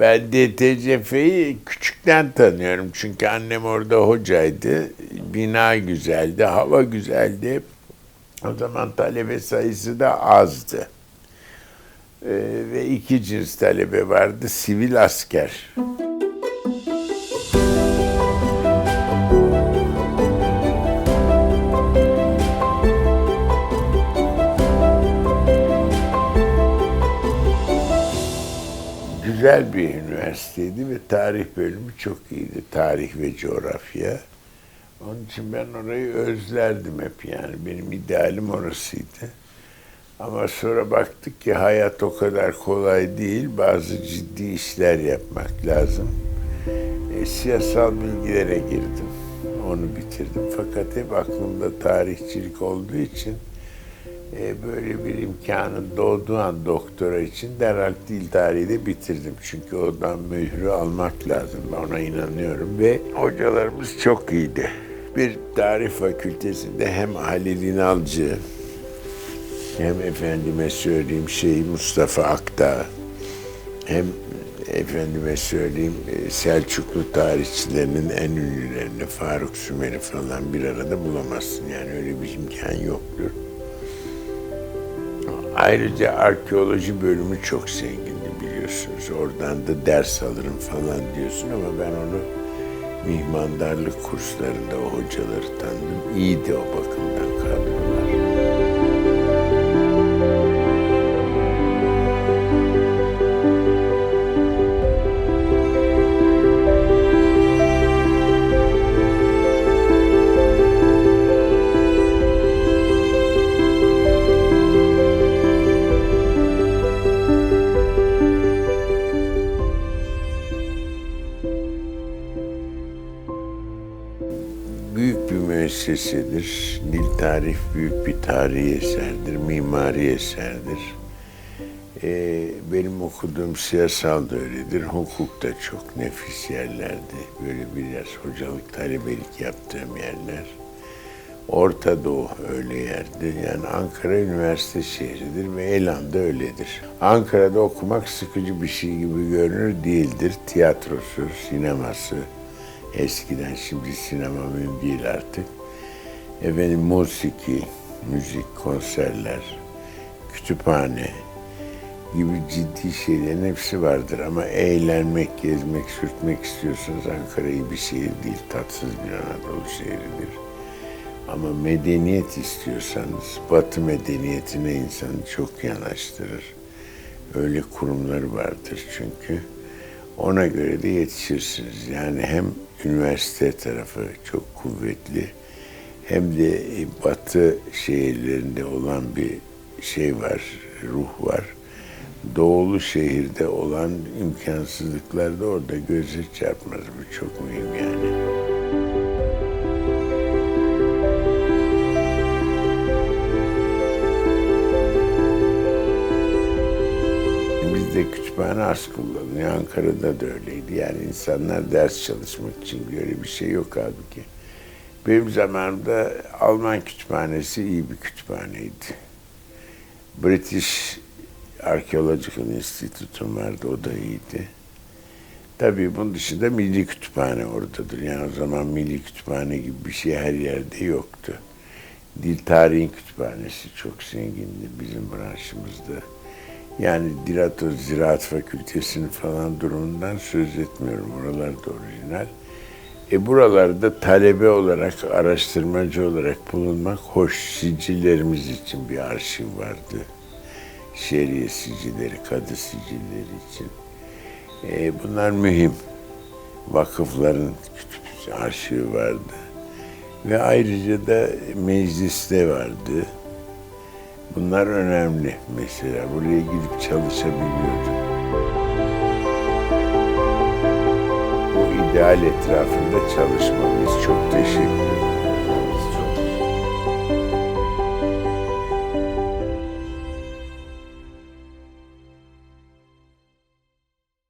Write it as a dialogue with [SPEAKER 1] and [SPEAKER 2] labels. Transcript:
[SPEAKER 1] Ben DTCF'yi küçükten tanıyorum. Çünkü annem orada hocaydı. Bina güzeldi, hava güzeldi. O zaman talebe sayısı da azdı. Ee, ve iki cins talebe vardı. Sivil asker. Güzel bir üniversiteydi ve tarih bölümü çok iyiydi. Tarih ve coğrafya. Onun için ben orayı özlerdim hep yani. Benim idealim orasıydı. Ama sonra baktık ki hayat o kadar kolay değil. Bazı ciddi işler yapmak lazım. E, siyasal bilgilere girdim. Onu bitirdim. Fakat hep aklımda tarihçilik olduğu için e, böyle bir imkanın doğduğu an doktora için derhal dil tarihi de bitirdim. Çünkü oradan mührü almak lazım. Ben ona inanıyorum ve hocalarımız çok iyiydi. Bir tarih fakültesinde hem Halil İnalcı hem efendime söyleyeyim şey Mustafa Akdağ hem efendime söyleyeyim e, Selçuklu tarihçilerinin en ünlülerini Faruk Sümer'i falan bir arada bulamazsın. Yani öyle bir imkan yoktur. Ayrıca arkeoloji bölümü çok zengindi biliyorsunuz. Oradan da ders alırım falan diyorsun ama ben onu mihmandarlık kurslarında o hocaları tanıdım. İyiydi o bakımdan büyük bir müessesedir. Dil tarih büyük bir tarihi eserdir, mimari eserdir. Ee, benim okuduğum siyasal da öyledir, hukuk da çok nefis yerlerdi. Böyle biraz hocalık, talebelik yaptığım yerler. Orta Doğu öyle yerdi. Yani Ankara üniversite şehridir ve Elan da öyledir. Ankara'da okumak sıkıcı bir şey gibi görünür değildir. Tiyatrosu, sineması, eskiden şimdi sinema mühim değil artık. Efendim musiki, müzik, konserler, kütüphane gibi ciddi şeylerin hepsi vardır. Ama eğlenmek, gezmek, sürtmek istiyorsanız Ankara iyi bir şehir değil, tatsız bir Anadolu şehridir. Ama medeniyet istiyorsanız Batı medeniyetine insanı çok yanaştırır. Öyle kurumları vardır çünkü. Ona göre de yetişirsiniz. Yani hem üniversite tarafı çok kuvvetli hem de Batı şehirlerinde olan bir şey var, ruh var. Doğulu şehirde olan imkansızlıklar da orada göze çarpmaz. Bu çok mühim yani. Kütüphane az kullanılıyor. Ankara'da da öyleydi. Yani insanlar ders çalışmak için böyle bir şey yok halbuki. Benim zamanımda Alman kütüphanesi iyi bir kütüphaneydi. British Archaeological Institute'um vardı, o da iyiydi. Tabii bunun dışında milli kütüphane oradadır. Yani o zaman milli kütüphane gibi bir şey her yerde yoktu. Dil tarihin kütüphanesi çok zengindi bizim branşımızda. Yani Dilato Ziraat Fakültesi'nin falan durumundan söz etmiyorum. Oralar da orijinal. E buralarda talebe olarak, araştırmacı olarak bulunmak hoş. Sicillerimiz için bir arşiv vardı. Şeriye sicilleri, kadı sicilleri için. E, bunlar mühim. Vakıfların kütüp arşivi vardı. Ve ayrıca da mecliste vardı. Bunlar önemli mesela. Buraya gidip çalışabiliyordum. Bu ideal etrafında çalışmalıyız. Çok teşekkür ederim.